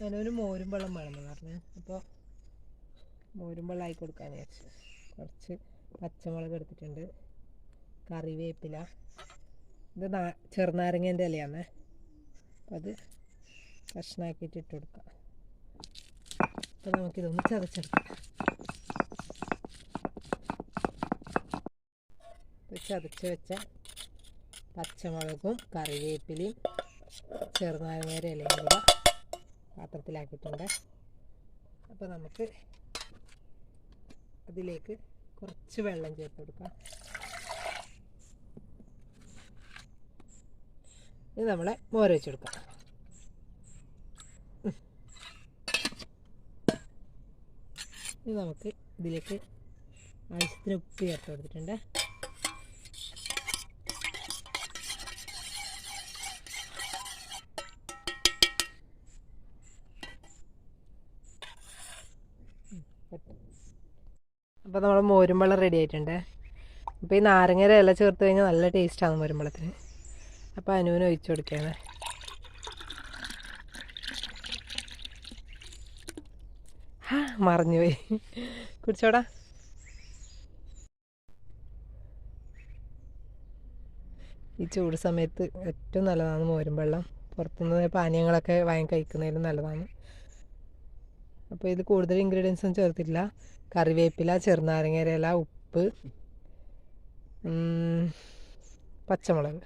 ഞാനൊരു മോരും വെള്ളം വേണമെന്ന് പറഞ്ഞു. അപ്പോൾ മോരും വെള്ളം ആയി കൊടുക്കാൻ വിചാരിച്ചു. കുറച്ച് പച്ചമുളക് എടുത്തിട്ടുണ്ട്. കറിവേപ്പില. ഇത് നാ ചെറുനാരങ്ങേന്റെ ഇലയാണ് അത് കഷ്ണാക്കിയിട്ട് ഇട്ട് കൊടുക്കാം. അപ്പോൾ നമുക്കിതൊന്ന് ചതച്ചെടുക്കാം. ചതച്ച് വെച്ച പച്ചമുളകും കറിവേപ്പിലയും ചെറുനാരങ്ങയുടെ ഇലയും കൂടെ പാത്രത്തിലാക്കിയിട്ടുണ്ട്. അപ്പോൾ നമുക്ക് അതിലേക്ക് കുറച്ച് വെള്ളം ചേർത്ത് കൊടുക്കാം. ഇത് നമ്മളെ മോര വെച്ച് കൊടുക്കാം. ഉം. ഇനി നമുക്ക് ഇതിലേക്ക് ആവശ്യത്തിന് ഉപ്പ് ചേർത്ത് കൊടുത്തിട്ടുണ്ട്. അപ്പോൾ നമ്മൾ മോരുമ്പളം റെഡി ആയിട്ടുണ്ട്. അപ്പോൾ ഈ നാരങ്ങര ഇല ചേർത്ത് കഴിഞ്ഞാൽ നല്ല ടേസ്റ്റാണ് മോരുമ്പളത്തിന് അപ്പോൾ അനുവിന് ഒഴിച്ചു കൊടുക്കുകയാണ് മറഞ്ഞുപോയി. കുടിച്ചോടാ. ഈ ചൂട് സമയത്ത് ഏറ്റവും നല്ലതാണ് മോരും പുറത്തുനിന്ന് പാനീയങ്ങളൊക്കെ വാങ്ങി കഴിക്കുന്നതിലും നല്ലതാണ്. അപ്പോൾ ഇത് കൂടുതൽ ഇൻഗ്രീഡിയൻസ് ഒന്നും ചേർത്തിട്ടില്ല. കറിവേപ്പില ചെറുനാരങ്ങരയില ഉപ്പ് പച്ചമുളക്.